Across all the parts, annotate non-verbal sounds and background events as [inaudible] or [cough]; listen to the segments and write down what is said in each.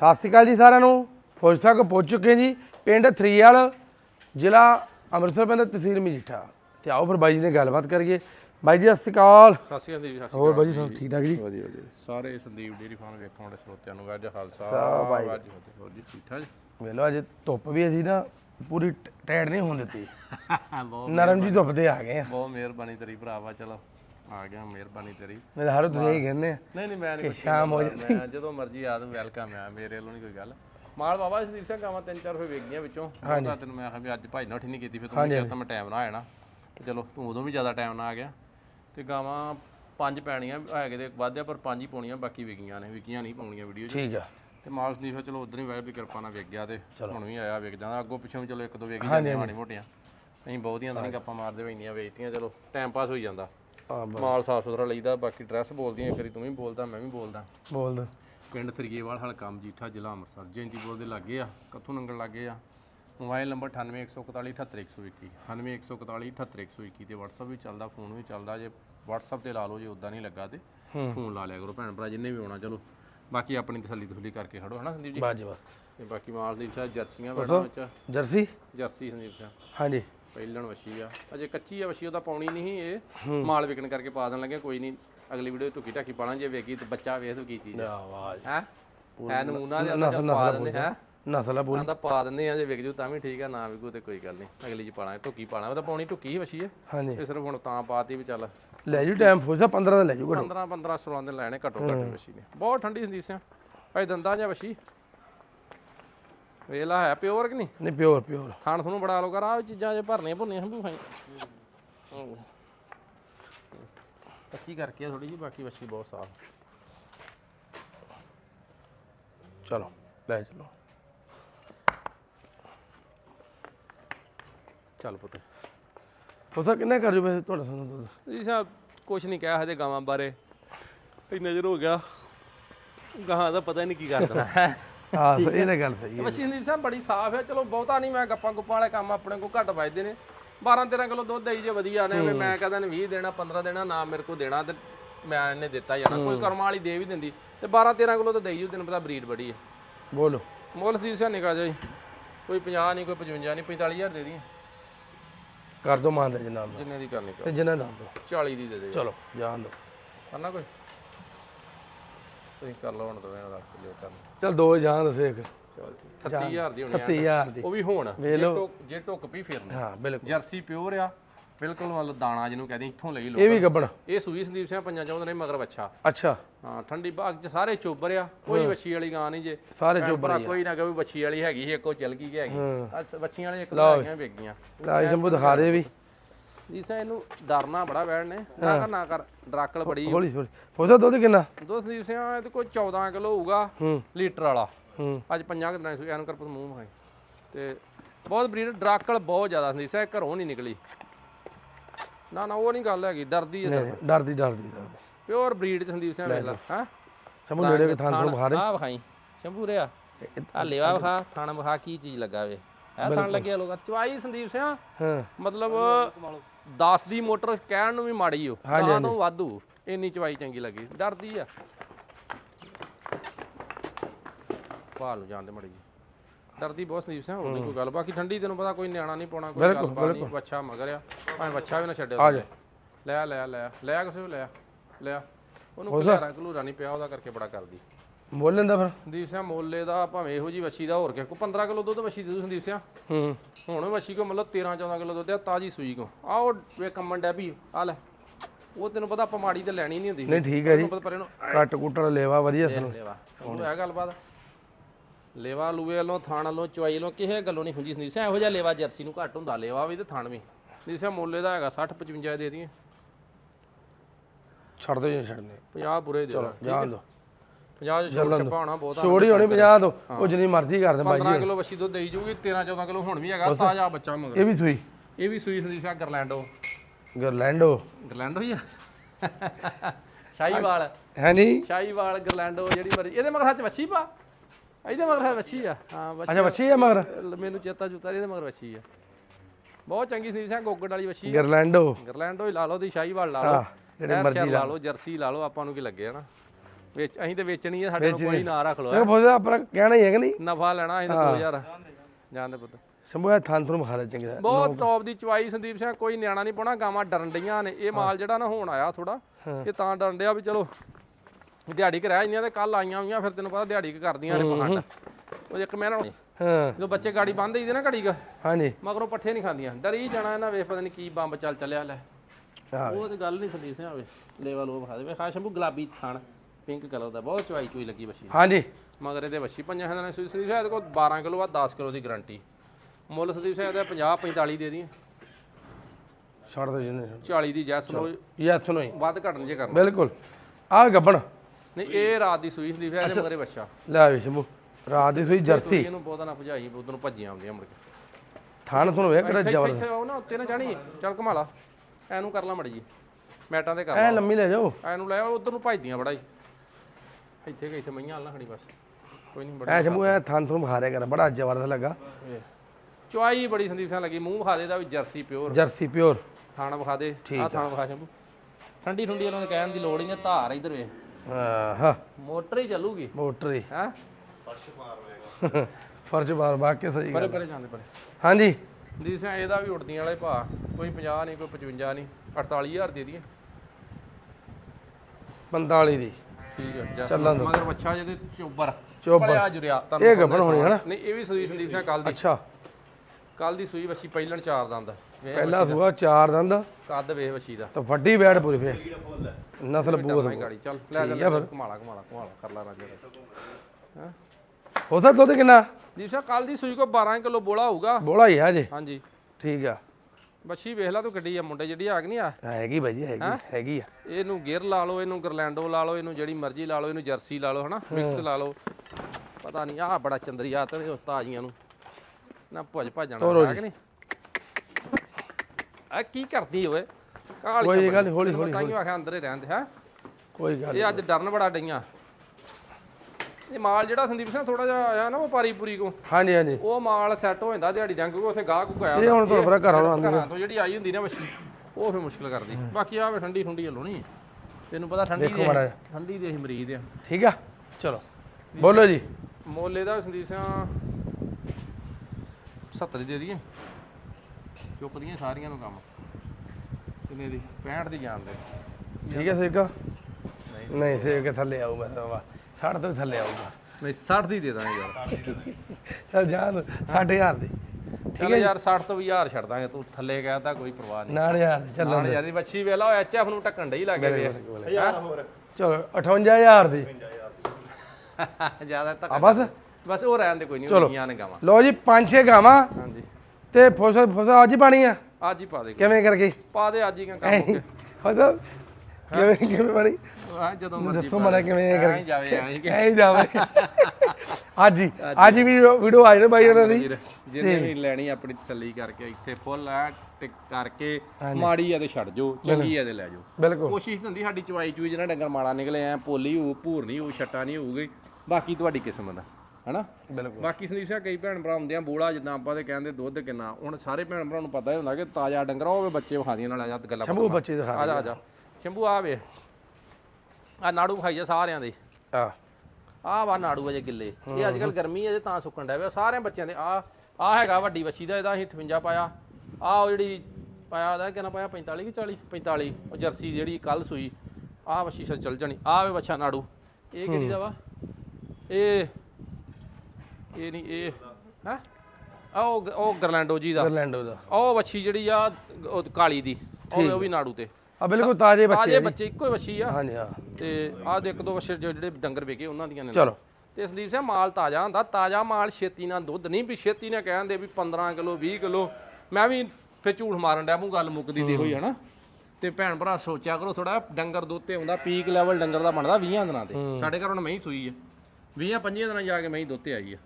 ਸਤਿ ਸ਼੍ਰੀ ਅਕਾਲ ਜੀ ਸਾਰਿਆਂ ਨੂੰ। ਫੌਜ ਸਾਹਿਬ ਪਹੁੰਚ ਚੁੱਕੇ ਜੀ। ਪਿੰਡ ਥਰੀਵਾਲ ਜ਼ਿਲ੍ਹਾ ਅੰਮ੍ਰਿਤਸਰ ਪੈਂਦਾ ਤਹਿਸੀਲ ਮਜੀਠਾ। ਤੇ ਆਓ ਫਿਰ ਬਾਈ ਜੀ ਨੇ ਗੱਲਬਾਤ ਕਰੀਏ। ਬਾਈ ਜੀ ਸਤਿ ਸ਼੍ਰੀ ਅਕਾਲ। ਸਤਿ ਸ਼੍ਰੀ ਅਕਾਲ ਜੀ ਸਤਿ ਸ਼੍ਰੀ ਹੋਰ ਬਾਈ ਜੀ ਸਭ ਠੀਕ ਠਾਕ ਜੀ? ਵਧੀਆ ਵਧੀਆ। ਸਾਰੇ ਸੰਦੀਪ ਡੇਰੀ ਫਾਰਮ ਵੇਖਣ ਵਾਲੇ ਸਰੋਤਿਆਂ ਨੂੰ ਅੱਜ ਖਾਲਸਾ ਸਾਹਿਬ ਭਾਈ। ਵਾਹਿਗੁਰੂ ਜੀ ਕੀ ਫਤਿਹ। ਹੋਰ ਜੀ ਠੀਕ ਠਾਕ ਜੀ। ਵੇਲੋ ਅੱਜ ਧੁੱਪ ਵੀ ਅਸੀਂ ਨਾ ਪੂਰੀ ਟ- ਟੈਟ ਨਹੀਂ ਹੋਣ ਦਿੱਤੀ। [laughs] ਨਰਮ ਜੀ ਧੁੱਪ ਤੇ ਆ ਗਏ ਆ। ਬਹੁਤ ਮਿਹਰਬਾਨੀ ਤੇਰੀ ਭਰਾਵਾ ਚਲੋ। ਆ ਗਿਆ ਮਿਹਰਬਾਨੀ ਤੇਰੀ। ਮੇਰੇ ਹਰ ਤੁਸੀਂ ਕਹਿੰਦੇ ਆ ਨਹੀਂ ਨਹੀਂ ਮੈਂ ਨਹੀਂ ਸ਼ਾਮ ਹੋ ਮੈਂ ਜਦੋਂ ਮਰਜ਼ੀ ਆ ਤੂੰ ਵੈਲਕਮ ਆ ਮੇਰੇ ਵੱਲੋਂ ਨਹੀਂ ਕੋਈ ਗੱਲ। ਮਾਲ ਬਾਬਾ ਸੰਦੀਪ ਸਿੰਘ ਗਾਵਾਂ ਤਿੰਨ ਚਾਰ ਹੋਏ ਵੇਖ ਗਈਆਂ ਵਿੱਚੋਂ। ਤਾਂ ਤੈਨੂੰ ਮੈਂ ਆਖਿਆ ਵੀ ਅੱਜ ਭਾਈ ਨਾਲ ਨਹੀਂ ਕੀਤੀ ਫਿਰ ਤੂੰ ਕਿਹਾ ਤਾਂ ਮੈਂ ਟਾਈਮ ਨਾਲ ਆ ਜਾਣਾ। ਤੇ ਚਲੋ ਤੂੰ ਉਦੋਂ ਵੀ ਜ਼ਿਆਦਾ ਟਾਈਮ ਨਾਲ ਆ ਗਿਆ। ਤੇ ਗਾਵਾਂ ਪੰਜ ਪੈਣੀਆਂ ਹੈਗੇ ਤੇ ਵਾਧਿਆ ਪਰ ਪੰਜ ਹੀ ਪਾਉਣੀਆਂ ਬਾਕੀ ਵਿਕੀਆਂ ਨੇ। ਵਿਕੀਆਂ ਨਹੀਂ ਪਾਉਣੀਆਂ ਵੀਡੀਓ 'ਚ। ਠੀਕ ਆ। ਤੇ ਮਾਲ ਸੰਦੀਪ ਫਿਰ ਚਲੋ ਉਧਰ ਹੀ ਵਾਹਿਗੁਰੂ ਦੀ ਕਿਰਪਾ ਨਾਲ ਵਿਕ ਗਿਆ ਤੇ ਹੁਣ ਵੀ ਆਇਆ ਵਿਕ ਜਾਂਦਾ। ਅੱਗੋਂ ਪਿੱਛੋਂ ਵੀ ਚਲੋ ਇੱਕ ਦੋ ਵਿਕ ਹੀ ਜਾਂਦੀਆਂ ਮਾੜੀ ਮੋਟੀਆਂ। ਅਸੀਂ ਬਹੁਤੀਆਂ ਤਾਂ ਨਹੀਂ ਗੱਪਾਂ ਮਾਰਦੇ ਇੰਨੀਆਂ ਵੇਚਤੀਆਂ ਚਲੋ ਟਾਈਮ ਪਾਸ ਹੋਈ ਜਾਂਦਾ। ਆ ਮਾਲ ਸਾਫ਼ ਸੁਥਰਾ ਲਈਦਾ ਬਾਕੀ ਡਰੈਸ ਬੋਲਦੀਆਂ ਇੱਕ ਵਾਰੀ ਤੂੰ ਵੀ ਬੋਲਦਾ ਮੈਂ ਵੀ ਬੋਲਦਾ। ਬੋਲ ਦੋ ਪਿੰਡ ਥਰੀਏਵਾਲ ਹਲਕਾ ਮਜੀਠਾ ਜ਼ਿਲ੍ਹਾ ਅੰਮ੍ਰਿਤਸਰ ਜੈਂਤੀ ਬੋਲ ਦੇ ਲਾਗੇ ਆ ਕੱਥੂ ਨੰਗਲ ਲਾਗੇ ਆ? ਮੋਬਾਈਲ ਨੰਬਰ 9814478121 9814478121 ਤੇ WhatsApp ਵੀ ਚੱਲਦਾ ਫੋਨ ਵੀ ਚੱਲਦਾ ਜੇ WhatsApp ਤੇ ਲਾ ਲਓ ਜੇ ਉਦਾਂ ਨਹੀਂ ਲੱਗਾ ਤੇ ਫੋਨ ਲਾ ਲਿਆ ਕਰੋ ਭੈਣ ਭਰਾ ਜਿੰਨੇ ਵੀ ਆਉਣਾ ਚਲੋ। ਬਾਕੀ ਆਪਣੀ ਤਸੱਲੀ ਤਸੱਲੀ ਕਰਕੇ ਖੜੋ ਹਨਾ ਸੰਦੀਪ ਜੀ? ਬਾਜੀ ਬਸ। ਤੇ ਬਾਕੀ ਮਾਲ ਦੀ ਸਾਹਿਬ ਜਰਸੀਆਂ ਬੜਾ ਵਿੱਚ ਜਰਸੀ? ਜਰਸੀ ਸੰਦੀਪ ਸਿੰਘ ਹਾਂਜੀ। ਪਹਿਲਣ ਵਛੀ ਆ। ਅਜੇ ਕੱਚੀ ਆ ਵਛੀ ਉਹਦਾ ਪਾਉਣੀ ਨਹੀਂ ਇਹ ਮਾਲ ਵਿਕਣ ਕਰਕੇ ਪਾ ਦੇਣ ਲੱਗੇ ਕੋਈ ਨਹੀਂ ਅਗਲੀ ਵੀਡੀਓ ਟੁਕੀ ਟਾਕੀ ਪਾਣਾ ਜੇ ਵੇਗੀ ਤੇ ਬੱਚਾ ਵੇਖ ਤੂੰ ਕੀ ਚੀਜ਼ ਆ। ਆਵਾਜ਼। ਹੈ? ਹੈ ਨਮੂਨਾ ਤਾਂ ਚੱਲ ਪਾ ਦਿੰਦੇ ਹੈ? ਨਸਲ ਪੂਰੀ ਆਂਦਾ ਪਾ ਦਿੰਦੇ ਆ ਜੇ ਵਿਕ ਜੂ ਤਾਂ ਵੀ ਠੀਕ ਆ ਨਾ ਵਿਕੂ ਤੇ ਕੋਈ ਗੱਲ ਨਹੀਂ ਅਗਲੀ ਚ ਪਾਣਾ ਟੁਕੀ ਪਾਣਾ ਉਹ ਤਾਂ ਪਾਉਣੀ ਟੁਕੀ ਹੀ ਵਛੀ ਹੈ ਹਾਂਜੀ। ਇਹ ਸਿਰਫ ਹੁਣ ਤਾਂ ਪਾਤੀ ਵੀ ਚੱਲ। ਲੈ ਜੂ ਟਾਈਮ ਸਾਹਿਬ 15 ਦਾ ਲੈ ਜੂ ਘੱਟੋ। 15 15 16 ਦਿਨ ਲੈਣੇ ਘੱਟੋ ਘੱਟ ਵਛੀ ਨੇ। ਬਹੁਤ ਠੰਡੀ ਸੰਦੀਪ ਸਿੰਘ ਭਾਈ ਦੰਦਾ ਜਾਂ ਵਛੀ ਵੇਲਾ ਹੈ ਪਿਓਰ ਕਿ ਨਹੀਂ? ਨਹੀਂ ਪਿਓਰ ਪਿਓਰ ਖਾਣ ਤੁਹਾਨੂੰ ਬੜਾ ਲੋ ਕਰ ਆ ਚੀਜ਼ਾਂ ਜੇ ਭੁਰਨੀਆਂ ਹੰਬੂ ਖਾਈ। ਕੱਚੀ ਕਰਕੇ ਆ ਥੋੜੀ ਜੀ ਬਾਕੀ ਵੱਛੀ ਬਹੁਤ ਸਾਫ਼। ਚਲੋ ਲੈ ਚਲੋ। ਚੱਲ ਪੁੱਤ। ਸਾਹਿਬ ਕਿੰਨਾ ਕਰ ਜੂ ਵੈਸੇ ਤੁਹਾਡਾ ਸਾਨੂੰ ਦੁੱਧ? ਜੀ ਸਾਹਿਬ ਕੁਛ ਨਹੀਂ ਕਿਹਾ ਹਜੇ ਗਾਵਾਂ ਬਾਰੇ। ਇਹ ਨਜ਼ਰ ਹੋ ਗਿਆ। ਗਾਹਾਂ ਦਾ ਪਤਾ ਹੀ ਨਹੀਂ ਕੀ ਕਰਦਾ [laughs] ਹਾਂ ਸਹੀ ਤਾਂ ਗੱਲ ਸਹੀ ਹੈ ਮਸ਼ੀਨ ਸੰਦੀਪ ਸਾਹਿਬ ਬੜੀ ਸਾਫ਼ ਹੈ। ਚਲੋ ਬਹੁਤਾ ਨਹੀਂ ਮੈਂ ਗੱਪਾਂ ਗੁੱਪਾਂ ਵਾਲੇ ਕੰਮ ਆਪਣੇ ਕੋ ਘੱਟ ਵੱਜਦੇ ਨੇ। 12 13 ਕਿਲੋ ਦੁੱਧ ਦੇਈ ਜੇ ਵਧੀਆ ਨੇ। ਮੈਂ ਕਹਦਾ ਨੇ 20 ਦੇਣਾ 15 ਦੇਣਾ ਨਾ ਮੇਰੇ ਕੋ ਦੇਣਾ ਤੇ ਮੈਂ ਇਹਨੇ ਦਿੱਤਾ ਜਾਣਾ। ਕੋਈ ਕਰਮ ਵਾਲੀ ਦੇ ਵੀ ਦਿੰਦੀ। ਤੇ 12 13 ਕਿਲੋ ਤਾਂ ਦੇਈ ਜੂ ਤੈਨੂੰ ਪਤਾ ਬਰੀਡ ਬੜੀ ਹੈ। ਬੋਲੋ। ਮੁੱਲ ਸੰਦੀਪ ਸਾਹਿਬ ਨਿਕਾ ਜਾਈ ਕੋਈ 50 ਨਹੀਂ ਕੋਈ 55 ਨਹੀਂ 45000 ਦੇ ਦੀ ਕਰ ਦੋ ਮਾਨ ਦੇ। ਜਨਾਬ ਜਿੰਨੇ ਦੀ ਕਰਨੀ ਕਰ। ਤੇ ਜਿੰਨਾ ਦਾ ਦੋ। 40 ਦੀ ਦੇ ਦੇ। ਚਲੋ ਜਾਣ ਦੋ। ਕਰਨਾ ਕੋਈ? ਤੁਸੀਂ ਕਰ ਲਓ ਹੁਣ ਇਹਨਾਂ ਰੱਖ ਲਿਓ ਕਰ ਚਲ ਦੋ ਜਾਣ ਦੱਸੇ ਇੱਕ। ਚਲ 36000 ਦੀ ਹੋਣੀ ਆ। 30000 ਦੀ। ਉਹ ਵੀ ਹੁਣ। ਜੇ ਟੁੱਕ ਜੇ ਟੁੱਕ ਪੀ ਫਿਰਨੀ ਹਾਂ ਬਿਲਕੁਲ। ਜਰਸੀ ਪਿਓਰ ਆ। ਬਿਲਕੁਲ ਮਤਲਬ ਦਾਣਾ ਜਿਹਨੂੰ ਕਹਿੰਦੇ ਇੱਥੋਂ ਲਈ ਲੋ ਇਹ ਵੀ ਗੱਬਣ। ਇਹ ਸੂਈ ਸੰਦੀਪ ਸਿੰਘ ਪੰਜਾਂ ਚੌਂਦ ਨੇ ਮਗਰ ਬੱਚਾ ਅੱਛਾ। ਹਾਂ ਠੰਡੀ ਬਾਗ ਚ ਸਾਰੇ ਚੋਬਰ ਆ। ਕੋਈ ਵੱਛੀ ਵਾਲੀ ਗਾਂ ਨਹੀਂ ਜੇ। ਸਾਰੇ ਜੋ ਭਰਾ ਕੋਈ ਨਾ ਕਹੇ ਵੱਛੀ ਵਾਲੀ ਹੈਗੀ ਸੀ ਇੱਕੋ ਚਲ ਗਈ ਹੈਗੀ। ਅੱਜ ਵੱਛੀਆਂ ਵਾਲੀ ਇੱਕ ਵੇਖ ਗਈਆਂ ਲਾਈ ਸ਼ੰਭੂ ਦਿਖਾ ਦੇ ਵੀ। ਜੀ ਸਾ ਇਹਨੂੰ ਡਰਨਾ ਬੜਾ ਬੈਣ ਨੇ। ਨਾ ਕਰ ਨਾ ਕਰ ਡਰਾਕਲ ਬੜੀ ਹੌਲੀ ਹੌਲੀ। ਸਾਹਿਬ ਦੁੱਧ ਕਿੰਨਾ? ਦੋ ਸੰਦੀਪ ਸਿੰਘ ਇਹਦੇ ਕੋਲ 14 ਕਿਲੋ ਹੋਊਗਾ ਲੀਟਰ ਵਾਲਾ। ਅੱਜ ਪੰਜਾਂ ਕਿ ਦਿਨਾਂ ਸੀ ਐਨ ਕਰ ਪੁੱਤ ਮੂੰਹ ਵਿਖਾਈ। ਤੇ ਬਹੁਤ ਬਰੀਡ ਡਰਾਕਲ ਬਹੁਤ ਜ਼ਿਆਦਾ ਸੰਦੀਪ ਸਿੰਘ ਘਰੋਂ ਨਹੀਂ ਨਿਕਲੀ। ਨਾ ਨਾ ਉਹ ਨਹੀਂ ਗੱਲ ਹੈਗੀ ਡਰਦੀ ਹੈ ਸਰ। ਡਰਦੀ ਡਰਦੀ ਪਿਓਰ ਬਰੀਡ ਚ ਸੰਦੀਪ ਸਿੰਘ ਵੇਖ ਲਾ ਹਾਂ? ਸ਼ੰਭੂ ਨੇੜੇ ਵੀ ਥਾਂ ਤੋਂ ਦੇ। ਆ ਵਿਖਾਈ। ਸ਼ੰਭੂ ਰਿਆ। ਆ ਲੇਵਾ ਵਿਖਾ ਥਾਣਾ ਵਿਖਾ ਕੀ ਚੀਜ਼ ਲੱਗਾ ਵੇ। ਇਹ ਥਾਣ ਲੱਗਿਆ ਲੋਗਾ ਚਵਾਈ ਸੰਦੀਪ ਸਿੰਘ। ਹਾਂ। ਮਤਲਬ 10 ਦੀ ਮੋਟਰ ਕਹਿਣ ਨੂੰ ਵੀ ਮਾੜੀ ਓ ਗਾਂ ਤੋਂ ਵਾਧੂ ਇੰਨੀ ਚਵਾਈ ਚੰਗੀ ਲੱਗੀ ਡਰਦੀ ਆ। ਭਾਲ ਨੂੰ ਜਾਣਦੇ ਮੜੀ ਜੀ। ਡਰਦੀ ਬਹੁਤ ਸੰਦੀਪ ਸਿੰਘ ਹੋਰ ਨਹੀਂ ਕੋਈ ਗੱਲ ਬਾਕੀ ਠੰਡੀ ਤੈਨੂੰ ਪਤਾ ਕੋਈ ਨਿਆਣਾ ਨਹੀਂ ਪਾਉਣਾ ਕੋਈ ਗੱਲ ਨਹੀਂ ਬੱਚਾ ਮਗਰ ਆ। ਭਾਵੇਂ ਬੱਚਾ ਵੀ ਨਾ ਛੱਡਿਆ ਆ ਜਾ। ਲੈ ਲੈ ਲੈ ਲੈ ਕਿਸੇ ਨੂੰ ਲੈ ਲੈ। ਉਹਨੂੰ ਘਲਾਰਾ ਘਲੂਰਾ ਨਹੀਂ ਪਿਆ ਉਹਦਾ ਕਰਕੇ ਬੜਾ ਕਰਦੀ। ਬੋਲ ਲੈਂਦਾ ਫਿਰ? ਸੰਦੀਪ ਸਿੰਘ ਮੋਲੇ ਦਾ ਭਾਵੇਂ ਇਹੋ ਜੀ ਵੱਛੀ ਦਾ ਹੋਰ ਕਿ ਕੋ 15 ਕਿਲੋ ਦੁੱਧ ਵੱਛੀ ਦੇ ਦੂ ਸੰਦੀਪ ਸਿੰਘ ਹੂੰ। ਹੁਣ ਵੱਛੀ ਕੋ ਮਤਲਬ 13 14 ਕਿਲੋ ਦੁੱਧ ਆ ਤਾਜੀ ਸੂਈ ਕੋ ਆ ਉਹ ਵੇ ਕੰਮਣ ਡੈ ਵੀ ਆ ਲੈ। ਉਹ ਤੈਨੂੰ ਪਤਾ ਆਪਾਂ ਮਾੜੀ ਤੇ ਲੈਣੀ ਨਹੀਂ ਹੁੰਦੀ। ਨਹੀਂ ਠੀਕ ਹੈ ਜੀ। ਤੈਨੂੰ ਪਤਾ ਪਰ ਇਹਨੂੰ ਕੱਟ ਕੁੱਟਣ ਲੇਵਾ ਵਧੀਆ ਸਾਨੂੰ ਲੇਵਾ। ਉਹ ਹੈ ਗੱਲਬਾਤ। ਲੇਵਾ ਲੂਏ ਵੱਲੋਂ ਥਾਣ ਵੱਲੋਂ ਚਵਾਈ ਵੱਲੋਂ ਕਿਸੇ ਗੱਲੋਂ ਨਹੀਂ ਹੁੰਦੀ ਸੰਦੀਪ ਸਿੰਘ ਇਹੋ ਜਿਹਾ ਲੇਵਾ ਜਰਸੀ ਨੂੰ ਘੱਟ ਹੁੰਦਾ ਲੇਵਾ ਵੀ ਤੇ ਥਾਣ ਵੀ। ਸੰਦੀਪ ਸਿੰਘ ਮੋਲੇ ਦਾ ਹੈਗਾ 60 55 ਦੇ ਦਈਏ। ਛੱਡ ਦੋ ਜੀ ਛੱਡਨੇ 50 ਪੂਰੇ ਦੇ ਚਲੋ ਜਾਣ ਦੋ 50 ਚ ਛੋੜ ਛੱਪਾ ਹੋਣਾ ਬਹੁਤਾ ਛੋੜੀ ਹੋਣੀ 50 ਤੋਂ ਉਹ ਜਿੰਨੀ ਮਰਜ਼ੀ ਕਰ ਦੇ ਬਾਈ 15 ਕਿਲੋ ਵੱਛੀ ਦੁੱਧ ਦੇਈ ਜੂਗੀ 13 14 ਕਿਲੋ ਹੁਣ ਵੀ ਹੈਗਾ ਤਾਜ਼ਾ ਬੱਚਾ ਮਗਰ। ਇਹ ਵੀ ਸੂਈ? ਇਹ ਵੀ ਸੂਈ ਸੰਦੀਪ ਸਿੰਘ ਗਰਲੈਂਡੋ। ਗਰਲੈਂਡੋ? ਗਰਲੈਂਡੋ ਹੀ ਆ। ਸ਼ਾਹੀਵਾਲ। ਹੈ ਨਹੀਂ? ਸ਼ਾਹੀਵਾਲ ਗਰਲੈਂਡੋ ਜਿਹੜੀ ਮਰਜ਼ੀ। ਇਹਦੇ ਮਗਰ ਹੱਥ ਵੱਛੀ ਪਾ। ਇਹਦੇ ਮਗਰ ਵੱਛੀ ਆ। ਹਾਂ ਵੱਛੀ ਅੱਛਾ ਬੱਚੀ ਹੈ ਮਗਰ? ਮੈਨੂੰ ਚੇਤਾ ਜੁਤਾ ਇਹਦੇ ਮਗਰ ਵੱਛੀ ਆ। ਬਹੁਤ ਚੰਗੀ ਸੰਦੀਪ ਸਿੰਘ ਗੋਗੜ ਵਾਲੀ ਵੱਛੀ ਆ। ਗਰਲੈਂਡੋ। ਗਰਲੈਂਡੋ ਹੀ ਲਾ ਲਓ ਦੀ ਸ਼ਾਹੀਵਾਲ ਲਾ ਲਓ। ਹਾਂ, ਜਿਹੜੇ ਮਰਜ਼ੀ ਲਾ। ਲਓ ਜਰਸੀ ਲਾ ਲਓ ਆਪਾਂ ਨੂੰ ਕੀ ਲੱਗੇ ਹਨਾ? ਵੇਚ ਅਸੀਂ ਤੇ ਵੇਚਣੀ ਆ ਸਾਡੇ ਨੂੰ ਕੋਈ ਨਾ ਰੱਖ ਲਓ ਦੇਖੋ ਫੌਜਾ ਆਪਣਾ ਕਹਿਣਾ ਹੀ ਹੈ ਕਿ ਨਹੀਂ? ਨਫਾ ਲੈਣਾ ਅਸੀਂ ਤਾਂ 2000 ਜਾਣਦੇ ਪੁੱਤ। ਸ਼ੰਭੂ ਇਹ ਥਾਂ ਤੁਹਾਨੂੰ ਦੇ ਚੰਗੀ ਬਹੁਤ ਟੌਪ ਦੀ ਚਵਾਈ ਸੰਦੀਪ ਸਿੰਘ ਕੋਈ ਨਿਆਣਾ ਨਹੀਂ ਪਾਉਣਾ ਗਾਵਾਂ ਡਰਨ ਡਈਆਂ ਨੇ। ਇਹ ਮਾਲ ਜਿਹੜਾ ਨਾ ਹੁਣ ਆਇਆ ਥੋੜਾ ਇਹ ਤਾਂ ਡਰਨ ਡਿਆ ਵੀ ਚਲੋ ਦਿਹਾੜੀ ਕਰਾਇਆ ਇੰਨੀਆਂ ਤੇ ਕੱਲ ਆਈਆਂ ਹੋਈਆਂ ਫਿਰ ਤੈਨੂੰ ਪਤਾ ਦਿਹਾੜੀ ਕੁ ਕਰਦੀਆਂ ਨੇ ਪਖੰਡ ਉਹ ਇੱਕ ਮੈਂ ਨਾ ਹਾਂ। ਜਦੋਂ ਬੱਚੇ ਗਾੜੀ ਬੰਦ ਦੇਈਦੇ ਨਾ ਘੜੀ ਕ ਹਾਂਜੀ। ਮਗਰੋਂ ਪੱਠੇ ਨਹੀਂ ਖਾਂਦੀਆਂ। ਡਰੀ ਜਾਣਾ ਇਹਨਾਂ ਵੇਖ ਪਤਾ ਨਹੀਂ ਕੀ ਬੰਬ ਚੱਲ ਚੱਲਿਆ ਲੈ। ਹਾਂ। ਉਹ ਤੇ ਗੱਲ ਨਹੀਂ ਸੰਦੀਪ ਸਿੰਘ ਆਵੇ ਲੈਵਲ ਉਹ ਵਿਖਾ ਦੇ। ਵੇਖਾ ਸ਼ੰਭੂ ਗੁਲਾਬੀ ਥਣ। ਪਿੰਕ ਕਲਰ ਦਾ ਬਹੁਤ ਚਵਾਈ ਚੂਈ ਲੱਗੀ ਬੱਚੀ ਹਾਂਜੀ। ਮਗਰ ਇਹਦੇ ਵੱਛੀ ਪੰਜਾਂ ਹਜ਼ਾਰਾਂ ਸੂਈ ਸਿੰਘ ਇਹਦੇ ਕੋਲ 12 ਕਿਲੋ ਬਾਅਦ 10 ਕਿਲੋ ਦੀ ਗਾਰੰਟੀ ਮੁੱਲ ਸੰਦੀਪ ਸਿੰਘ ਇਹਦਾ 50 45 ਦੇ ਦੀ। ਛੱਡ ਦੋ ਜਿੰਨੇ 40 ਦੀ ਜੈਸ ਲੋ ਯੈਸ ਜੀ ਵੱਧ ਘਟਣ ਜੇ ਕਰਨਾ। ਬਿਲਕੁਲ। ਆ ਗੱਬਣ। ਨਹੀਂ ਇਹ ਰਾਤ ਦੀ ਸੂਈ ਸੰਦੀਪ ਇਹਦੇ ਮਗਰੇ ਬੱਚਾ ਲੈ ਵੀ ਸ਼ੰਭੂ ਰਾਤ ਦੀ ਸੂਈ ਜਰਸੀ। ਇਹਨੂੰ ਬਹੁਤਾ ਨਾ ਭਜਾਈ ਉਧਰ ਨੂੰ ਭੱਜੀਆਂ ਆਉਂਦੀਆਂ ਮੁੜ ਕੇ। ਥਾਣ ਤੁਹਾਨੂੰ ਵੇਖ ਕਿਹੜਾ ਜ਼ਬਰਦਸਤ ਇੱਥੇ ਆਓ ਨਾ ਉੱਤੇ ਨਾ ਜਾਣੀ ਚੱਲ ਘੁਮਾ ਲਾ। ਐਨੂੰ ਕਰ ਲਾ ਮੜੀ ਜੀ ਮੈਟਾਂ ਤੇ ਕਰ ਐ ਲੰਮੀ ਲੈ ਜਾਓ। ਐਨੂੰ ਲੈ ਉਧਰ ਨੂੰ ਭੱਜਦੀਆਂ ਬੜਾ ਜੀ ਇੱਥੇ ਕਿ ਇੱਥੇ ਮਈਆਂ ਹਾਲ ਨਾ ਖੜੀ ਬਸ। ਕੋਈ ਨਹੀਂ ਬੜਾ ਐ ਸ਼ੰਭੂ ਐ ਤੁਹਾਨੂੰ ਵਿਖਾ ਰਿਹਾ ਕਰ ਬੜਾ ਜ਼ਬਰਦਸਤ ਲੱਗਾ। ਚੁਆਈ ਬੜੀ ਸੰਦੀਪ ਸਿੰਘ ਲੱਗੀ ਮੂੰਹ ਵਿਖਾ ਦੇ ਦਾ ਵੀ ਜਰਸੀ ਪਿਓਰ। Jersey pure. ਥਾਣਾ ਵਿਖਾ ਦੇ ਆ। ਥਾਣਾ ਵਿਖਾ ਸ਼ੰਭੂ। ਠੰਡੀ ਠੰਡੀ ਉਹਨਾਂ ਦੇ ਕਹਿਣ ਦੀ ਲੋੜ ਹੀ ਨਹੀਂ ਧਾਰ ਇਧਰ ਵੇ। ਹਾਂ ਮੋਟਰ ਹੀ ਚੱਲੂਗੀ। ਮੋਟਰ ਹੀ। ਹੈ? [laughs] ਫਰਜ਼ ਬਾਰ ਬਾਕੀ ਸਹੀ ਪਰੇ ਪਰੇ ਜਾਂਦੇ ਪਰੇ। ਹਾਂਜੀ। ਦੀ ਸਿਆ ਇਹਦਾ ਵੀ ਉੜਦੀਆਂ ਵਾਲੇ ਭਾ ਕੋਈ 50 ਨਹੀਂ ਕੋਈ 55 ਨਹੀਂ 48000 ਦੇ ਦਈਏ। 45 ਦੀ। ਠੀਕ ਹੈ ਜਸ ਚੱਲਣ ਦਿਓ। ਮਗਰ ਬੱਚਾ ਜਿਹਦੇ ਚੋਬਰ। ਚੋਬਰ। ਭਲਿਆ ਜੁਰਿਆ ਇਹ ਗੱਭਣ ਹੋਣੀ ਹੈ ਨਾ? ਨਹੀਂ ਇਹ ਵੀ ਸੂਈ ਸੰਦੀਪ ਸਿੰਘ ਕੱਲ ਦੀ। ਅੱਛਾ। ਕੱਲ ਦੀ ਸੂਈ ਬੱਚੀ ਪਹਿਲਣ ਚਾਰ ਦੰਦ। ਵੇਖ ਪਹਿਲਾ ਸੂਆ ਚਾਰ ਦੰਦ। ਕੱਦ ਵੇਖ ਬੱਚੀ ਦਾ। ਤਾਂ ਵੱਡੀ ਬੈੜ ਪੂਰੀ ਫੇ ਨਸਲ ਮੈਂ ਗਾੜੀ ਚੱਲ ਲੈ ਠੀਕ ਜਾ ਆ ਫਿਰ। ਘੁਮਾਲਾ ਘੁਮਾਲਾ ਘੁਮਾਲਾ ਕਰ ਲਾ ਰਾਜੇ ਹਾਂ? ਹੋ ਸਕਦਾ ਦੁੱਧ ਕਿੰਨਾ? ਜੀ ਸਾ ਕੱਲ ਦੀ ਸੂਈ ਕੋ 12 ਕਿਲੋ ਬੋਲਾ ਹੋਊਗਾ। ਬੋਲਾ ਹੀ ਆ ਜੇ ਹਾਂਜੀ। ਠੀਕ ਆ। ਬੱਚੀ ਵੇਖ ਲਾ ਤੂੰ ਗੱਡੀ ਆ ਮੁੰਡੇ ਜਿਹੜੀ ਆ ਗਈ ਨਹੀਂ ਆ। ਹੈਗੀ ਭਾਈ ਜੀ ਹੈਗੀ ਹੈਗੀ ਆ। ਇਹਨੂੰ ਗੇਅਰ ਲਾ ਲਓ ਇਹਨੂੰ ਗਰਲੈਂਡੋ ਲਾ ਲਓ ਇਹਨੂੰ ਜਿਹੜੀ ਮਰਜ਼ੀ ਲਾ ਲਓ ਇਹਨੂੰ ਜਰਸੀ ਲਾ ਲਓ ਹਨਾ? ਮਿਕਸ ਲਾ ਲਓ। ਪਤਾ ਨਹੀਂ ਆ ਬੜਾ ਚੰਦਰੀ ਆ ਤੇ ਤਾਜ਼ੀਆਂ ਨੂੰ। ਨਾ ਭੁੱਜ ਭੱਜਣਾ ਹੈ ਕਿ ਨਹੀਂ। ਆ ਕੀ ਕਰਦੀ ਓਏ? ਕਾਲੀ ਕੋਈ ਗੱਲ ਹੌਲੀ- ਹੌਲੀ- ਤਾਈਓ ਆਖਿਆ ਅੰਦਰ ਹੀ ਰਹਿੰਦੇ ਹੈ? ਕੋਈ ਗੱਲ ਇਹ ਅੱਜ ਡਰਨ ਬੜਾ ਡਈਆਂ। ਇਹ ਮਾਲ ਜਿਹੜਾ ਸੰਦੀਪ ਸਿੰਘ ਥੋੜਾ ਜਿਹਾ ਆਇਆ ਨਾ ਉਹ ਪਾਰੀ ਕੋ। ਹਾਂਜੀ ਹਾਂਜੀ। ਉਹ ਮਾਲ ਸੈੱਟ ਹੋ ਜਾਂਦਾ ਦਿਹਾੜੀ ਜਾਂ ਕਿਉਂਕਿ ਉੱਥੇ ਗਾਹ ਗੁ ਆਇਆ ਇਹ ਹੁਣ ਤੁਹਾਨੂੰ ਪਤਾ ਘਰਾਂ ਆਉਂਦੀ ਘਰਾਂ ਤੋਂ ਜਿਹੜੀ ਆਈ ਹੁੰਦੀ ਨਾ ਮੱਛੀ ਉਹ ਫੇ ਮੁਸ਼ਕਲ ਕਰਦੀ। ਬਾਕੀ ਆ ਵੇ ਠੰਡੀ ਠੰਡੀ ਹਲੋਣੀ ਤੈਨੂੰ ਪਤਾ ਠੰਡੀ ਦੇਖੋ ਮਾੜਾ ਦੇ ਜਿਹਾ। ਠੰਡੀ ਦੇ ਹੀ ਮਰੀਜ਼ ਆ। ਠੀਕ ਆ? ਚਲੋ। ਬੋਲੋ ਜੀ। ਮੋਲੇ ਦਾ ਸੰਦੀਪ ਸਿੰਘ 70 ਦੇ ਦਈਏ। ਚੁੱਕਦੀਆਂ ਸਾਰੀਆਂ ਨੂੰ ਕੰਮ। ਕਿੰਨੇ ਦੀ? 65 ਦੀ ਜਾਣ ਦੇ। ਠੀਕ ਹੈ ਸੇਕਾ ਨਹੀਂ। ਸੇਕ ਕੇ ਥੱਲੇ ਆਊ ਮੈਂ ਤਾਂ ਸਾਢੇ ਤੋਂ ਵੀ ਥੱਲੇ ਆਊਗਾ। ਨਹੀਂ 60 ਦੀ ਦੇ ਦਾਂਗੇ ਯਾਰ। ਚਲ ਜਾਨ 6000 ਦੀ। ਚੱਲ ਯਾਰ 60 ਤੋਂ ਵੀ ਹਜ਼ਾਰ ਛੱਡ ਦਾਂਗੇ ਤੂੰ ਥੱਲੇ ਕਹਿਤਾ ਕੋਈ ਪਰਵਾਹ ਨਹੀਂ। ਨਾਲ ਯਾਰ ਚੱਲੋ ਨਾਲ ਯਾਰ ਦੀ ਬੱਚੀ ਵੇਲਾ ਹੋਇਆ ਐਚਐਫ ਨੂੰ ਟੱਕਣ ਡਈ ਲੱਗੇ ਵੇ ਚਲੋ 58000 ਦੀ। [laughs] ਜ਼ਿਆਦਾ ਤੱਕ ਆ ਬਸ। ਬਸ ਉਹ ਰਹਿਣ ਦੇ ਕੋਈ ਨਹੀਂ ਉਹ ਨੇ ਗਾਵਾਂ। ਲੋ ਜੀ ਪੰਜ ਛੇ ਗਾਵਾਂ। ਹਾਂਜੀ। ਤੇ ਫੋਸਾ ਫੋਸਾ ਅੱਜ ਹੀ ਪਾਣੀ ਆ? ਅੱਜ ਹੀ ਪਾ ਦੇ ਕਿਵੇਂ ਕਰਕੇ? ਪਾ ਦੇ ਅੱਜ ਹੀ ਕੰਮ ਹੋ ਕੇ ਫਸਾ ਕਿਵੇਂ ਕਿਵੇਂ ਪਾਣੀ ਆ ਜਦੋਂ ਮਰਜ਼ੀ ਦੱਸੋ ਮੜਾ ਕਿਵੇਂ ਐਂ ਕਰਕੇ ਹੀ ਜਾਵੇ ਐਂ ਹੀ ਜਾਵੇ। [laughs] ਅੱਜ ਹੀ ਅੱਜ ਹੀ ਵੀਡੀਓ ਆਈ ਨੇ ਬਾਈ ਉਹਨਾਂ ਦੀ। ਜਿਹਨੇ ਵੀ ਲੈਣੀ ਆਪਣੀ ਤਸੱਲੀ ਕਰਕੇ ਇੱਥੇ ਫੁੱਲ ਆ ਟਿਕ ਕਰਕੇ ਮਾੜੀ ਆ ਤੇ ਛੱਡ ਜੋ ਚੰਗੀ ਆ ਤੇ ਲੈ ਜਾਓ। ਬਿਲਕੁਲ। ਕੋਸ਼ਿਸ਼ ਹੁੰਦੀ ਸਾਡੀ ਚਵਾਈ ਚੂਈ ਜਿਹੜਾ ਡੰਗਰ ਮਾੜਾ ਨਿਕਲੇ ਐ ਪੋਲੀ ਹੋਊ ਭੂਰ ਨਹੀਂ ਹੋਊ ਛੱਟਾ ਨਹੀਂ ਹੋਊਗੀ ਬਾਕੀ ਤੁਹਾਡੀ ਕਿਸਮਤ ਦਾ ਹਨਾ? ਬਿਲਕੁਲ। ਬਾਕੀ ਸੰਦੀਪ ਸਿੰਘ ਕਈ ਭੈਣ ਭਰਾ ਹੁੰਦੇ ਆ ਬੋਲਾ ਜਿੱਦਾਂ ਆਪਾਂ ਤੇ ਕਹਿੰਦੇ ਦੁੱਧ ਕਿੰਨਾ ਹੁਣ ਸਾਰੇ ਭੈਣ ਭਰਾ ਨੂੰ ਪਤਾ ਹੀ ਹੁੰਦਾ ਕਿ ਤਾਜ਼ਾ ਡੰਗਰ ਆ, ਉਹ ਬੱਚੇ ਵਿਖਾ ਦੀਆਂ ਨਾਲ ਆ ਜਾ ਗੱਲਾਂ ਸ਼ੰਭੂ ਬੱਚੇ ਦਿਖਾ ਆ ਜਾ ਆ। ਜਾ। ਸ਼ੰਭੂ ਆ ਵੇ ਆ ਨਾੜੂ ਖਾਈ ਆ ਸਾਰਿਆਂ ਦੇ। ਆ। ਆ ਵਾ ਨਾੜੂ ਅਜੇ ਗਿੱਲੇ। ਇਹ ਅੱਜ ਕੱਲ ਗਰਮੀ ਅਜੇ ਤਾਂ ਸੁੱਕਣ ਡਿਆ ਵੇ। ਸਾਰਿਆਂ ਬੱਚਿਆਂ ਦੇ। ਆ ਆ ਹੈਗਾ ਵੱਡੀ ਬੱਚੀ ਦਾ ਇਹਦਾ ਅਸੀਂ 58 ਪਾਇਆ। ਆ ਉਹ ਜਿਹੜੀ ਪਾਇਆ ਉਹਦਾ ਕਿੰਨਾ ਪਾਇਆ? 45 ਕਿ 40 45 ਉਹ ਜਰਸੀ ਜਿਹੜੀ ਕੱਲ ਸੂਈ। ਆ ਬੱਚੀ ਸੱਚ ਚੱਲ ਜਾਣੀ। ਆ ਵੇ ਬੱਚਾ ਨਾੜੂ। ਇਹ ਕਿਹੜੀ ਦਾ ਵਾ? ਇਹ ਇਹ ਨਹੀਂ ਇਹ ਹੈ? ਉਹ ਉਹ ਗਰਲੈਂਡੋ ਜੀ ਦਾ। ਗਰਲੈਂਡੋ ਦਾ। ਉਹ ਬੱਚੀ ਜਿਹੜੀ ਆ ਉਹ ਕਾਲੀ ਦੀ। ਉਹ ਵੀ ਨਾੜੂ ਤੇ। ਆ ਬਿਲਕੁਲ ਤਾਜ਼ੇ ਬੱਚੇ ਆਜੇ ਆ ਜੀ। ਬੱਚੇ ਇੱਕੋ ਹੀ ਬੱਚੀ ਆ। ਹਾਂਜੀ ਹਾਂ। ਤੇ ਆਹ ਦੇ ਇੱਕ ਦੋ ਜੋ ਜਿਹੜੇ ਡੰਗਰ ਵੇਗੇ ਉਹਨਾਂ ਦੀਆਂ ਨੇ ਚਲੋ। ਤੇ ਸੰਦੀਪ ਸਿੰਘ ਮਾਲ ਤਾਜ਼ਾ ਹੁੰਦਾ ਤਾਜ਼ਾ ਮਾਲ ਛੇਤੀ ਨਾਲ ਦੁੱਧ ਨਹੀਂ ਵੀ ਛੇਤੀ ਨਾਲ ਕਹਿੰਦੇ ਵੀ 15 ਕਿਲੋ 20 ਕਿਲੋ। ਮੈਂ ਵੀ ਫੇ ਝੂਠ ਮਾਰਨ ਡਿਆ ਮੂੰ ਗੱਲ ਮੁੱਕਦੀ ਤੇ ਹੋਈ ਹਨਾ ਤੇ ਭੈਣ ਭਰਾ ਸੋਚਿਆ ਕਰੋ ਥੋੜਾ ਡੰਗਰ ਦੁੱਧ ਤੇ ਆਉਂਦਾ ਪੀਕ ਲੈਵਲ ਡੰਗਰ ਦਾ ਬਣਦਾ 20 ਦਿਨਾਂ ਤੇ। ਸਾਡੇ ਘਰ ਹੁਣ ਮਹੀਂ ਸੂਈ ਆ। 20 25 ਦਿਨਾਂ ਜਾ ਕੇ ਮਹੀਂ ਦੁੱਧ ਤੇ ਆਈ ਆ।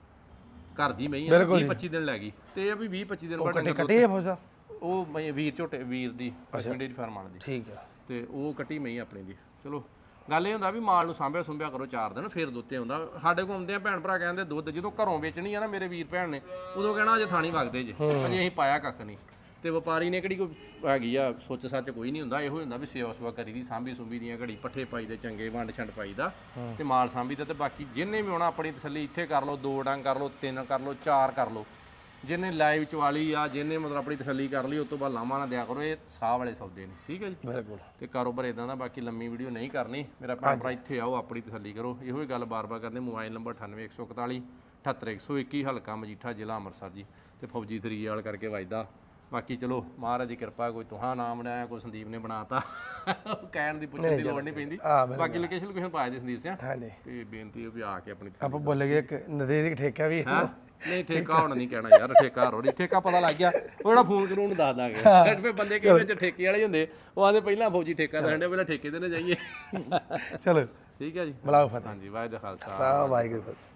ਘਰ ਦੀ ਮਹੀਂ ਆ 20 25 ਦਿਨ ਲੈ ਗਈ। ਤੇ ਇਹ ਵੀ 20 25 ਦਿਨ ਬਾਅਦ ਡੰਗਰ ਕੱਟੇ ਆ ਫੋਸਾ ਉਹ ਮੈਂ ਵੀਰ ਝੋਟੇ ਵੀਰ ਦੀ ਅਸ਼ਵਿਨ ਡੇਰੀ ਫਾਰਮ ਵਾਲੇ ਦੀ। ਠੀਕ ਆ। ਤੇ ਉਹ ਕੱਟੀ ਮਈ ਆਪਣੀ ਦੀ। ਚਲੋ ਗੱਲ ਇਹ ਹੁੰਦਾ ਵੀ ਮਾਲ ਨੂੰ ਸਾਂਭਿਆ ਸੁੰਭਿਆ ਕਰੋ ਚਾਰ ਦਿਨ ਫਿਰ ਦੁੱਤੇ ਆਉਂਦਾ। ਸਾਡੇ ਕੋਲ ਆਉਂਦੇ ਆ ਭੈਣ ਭਰਾ ਕਹਿੰਦੇ ਦੁੱਧ ਜਦੋਂ ਘਰੋਂ ਵੇਚਣੀ ਆ ਨਾ ਮੇਰੇ ਵੀਰ ਭੈਣ ਨੇ ਉਦੋਂ ਕਹਿਣਾ ਅਜੇ ਥਾਣੀ ਵਗਦੇ ਜੇ। ਅਜੇ ਅਸੀਂ ਪਾਇਆ ਕੱਖ ਨਹੀਂ। ਤੇ ਵਪਾਰੀ ਨੇ ਕਿਹੜੀ ਕੋਈ ਹੈਗੀ ਆ ਸੋਚ ਸੱਚ ਕੋਈ ਨਹੀਂ ਹੁੰਦਾ। ਇਹੋ ਹੀ ਹੁੰਦਾ ਵੀ ਸੇਵਾ ਸੁਵਾ ਕਰੀ ਦੀ ਸਾਂਭੀ ਸੁੰਭੀ ਦੀਆਂ ਘੜੀ ਪੱਠੇ ਪਾਈ ਦੇ ਚੰਗੇ ਵੰਡ ਛੰਡ ਪਾਈ ਦਾ। ਤੇ ਮਾਲ ਸਾਂਭੀ ਦਾ ਤੇ ਬਾਕੀ ਜਿੰਨੇ ਵੀ ਆਉਣਾ ਆਪਣੀ ਤਸੱਲੀ ਇੱਥੇ ਕਰ ਲਓ ਦੋ ਡੰਗ ਕਰ ਲਓ ਤਿੰਨ ਕਰ ਲਓ ਚਾਰ ਕਰ ਲਓ। ਜਿਹਨੇ ਲਾਈਵ ਚਵਾਲੀ ਆ ਜਿਹਨੇ ਮਤਲਬ ਆਪਣੀ ਤਸੱਲੀ ਕਰ ਲਈ ਉਸ ਤੋਂ ਬਾਅਦ ਲਾਮਾ ਨਾ ਦਿਆ ਕਰੋ ਇਹ ਸਾਹ ਵਾਲੇ ਸੌਦੇ ਨੇ ਠੀਕ ਹੈ ਜੀ? ਬਿਲਕੁਲ। ਤੇ ਕਾਰੋਬਾਰ ਇਦਾਂ ਦਾ ਬਾਕੀ ਲੰਮੀ ਵੀਡੀਓ ਨਹੀਂ ਕਰਨੀ ਮੇਰਾ ਭਰਾ ਭਰਾ ਇੱਥੇ ਆਓ ਆਪਣੀ ਤਸੱਲੀ ਕਰੋ। ਇਹੋ ਹੀ ਗੱਲ ਬਾਰ-ਬਾਰ ਕਰਦੇ ਮੋਬਾਈਲ ਨੰਬਰ 98141 78121 ਹਲਕਾ ਮਜੀਠਾ ਜ਼ਿਲ੍ਹਾ ਅੰਮ੍ਰਿਤਸਰ ਜੀ ਤੇ ਫੌਜੀ ਤਰੀਏ ਵਾਲ ਕਰਕੇ ਵੱਜਦਾ ਬਾਕੀ ਚਲੋ ਮਹਾਰਾਜ ਦੀ ਕਿਰਪਾ ਕੋਈ ਤੁਹਾਂ ਨਾਮ ਬਣਾਇਆ ਕੋਈ ਸੰਦੀਪ ਨੇ ਬਣਾਤਾ। ਕਹਿਣ ਦੀ ਪੁੱਛਣ ਦੀ ਲੋੜ ਨਹੀਂ ਪੈਂਦੀ। ਬਾਕੀ ਲੋਕੇਸ਼ਨ ਲੋਕੇਸ਼ਨ ਪਾ ਦੇ ਸੰਦੀਪ ਹਾਂਜੀ। ਤੇ ਬੇਨਤੀ ਹੈ ਵੀ ਆ ਕੇ ਆਪਣੀ ਆਪਾਂ ਬੋਲ ਗਏ ਇੱਕ ਨਦੀ ਠੇਕਾ ਵੀ। ਹਾਂ? ਨਹੀਂ ਠੇਕਾ ਹੁਣ ਨਹੀਂ ਕਹਿਣਾ ਯਾਰ ਠੇਕਾ ਰੋੜੀ। ਠੇਕਾ ਪਤਾ ਲੱਗ ਗਿਆ। ਉਹ ਜਿਹੜਾ ਫੋਨ ਕਰੂ ਉਹਨੂੰ ਦੱਸ ਦਾਂਗੇ। ਫਿਰ ਬੰਦੇ ਕਈ ਵਿੱਚ ਠੇਕੇ ਵਾਲੇ ਹੁੰਦੇ ਉਹ ਆਂਦੇ ਪਹਿਲਾਂ ਫੌਜੀ ਠੇਕਾ ਦੇਣ ਪਹਿਲਾਂ ਠੇਕੇ ਤੇ ਨਾ ਜਾਈਏ। ਚਲੋ। ਠੀਕ ਹੈ ਜੀ। ਬਲਾਓ ਫਤਿਹ। ਹਾਂਜੀ ਵਾਹਿਗੁਰੂ ਦਾ ਖਾਲਸਾ। ਸਾਹਿਬ ਵਾਹਿਗੁਰੂ ਫਤਿਹ।